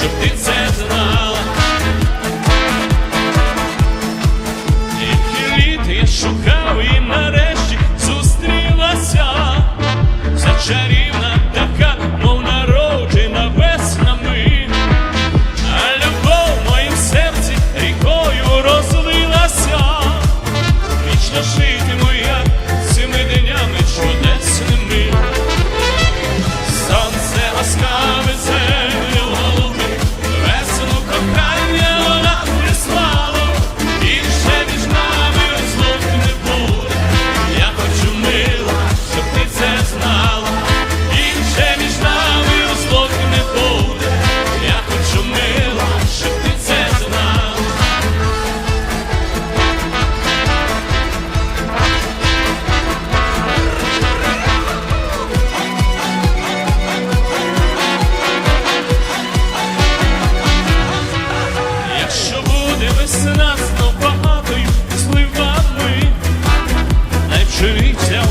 щоб ти це знала. Тільки літ я шукав і нарешті зустрілася, за чарівна така, мов народжена веснами, а любов в моїм серці рікою розлилася, вічно жити моя цими днями чудесними. Сонце ласкаве Весна знов багатою сливами, не вчиться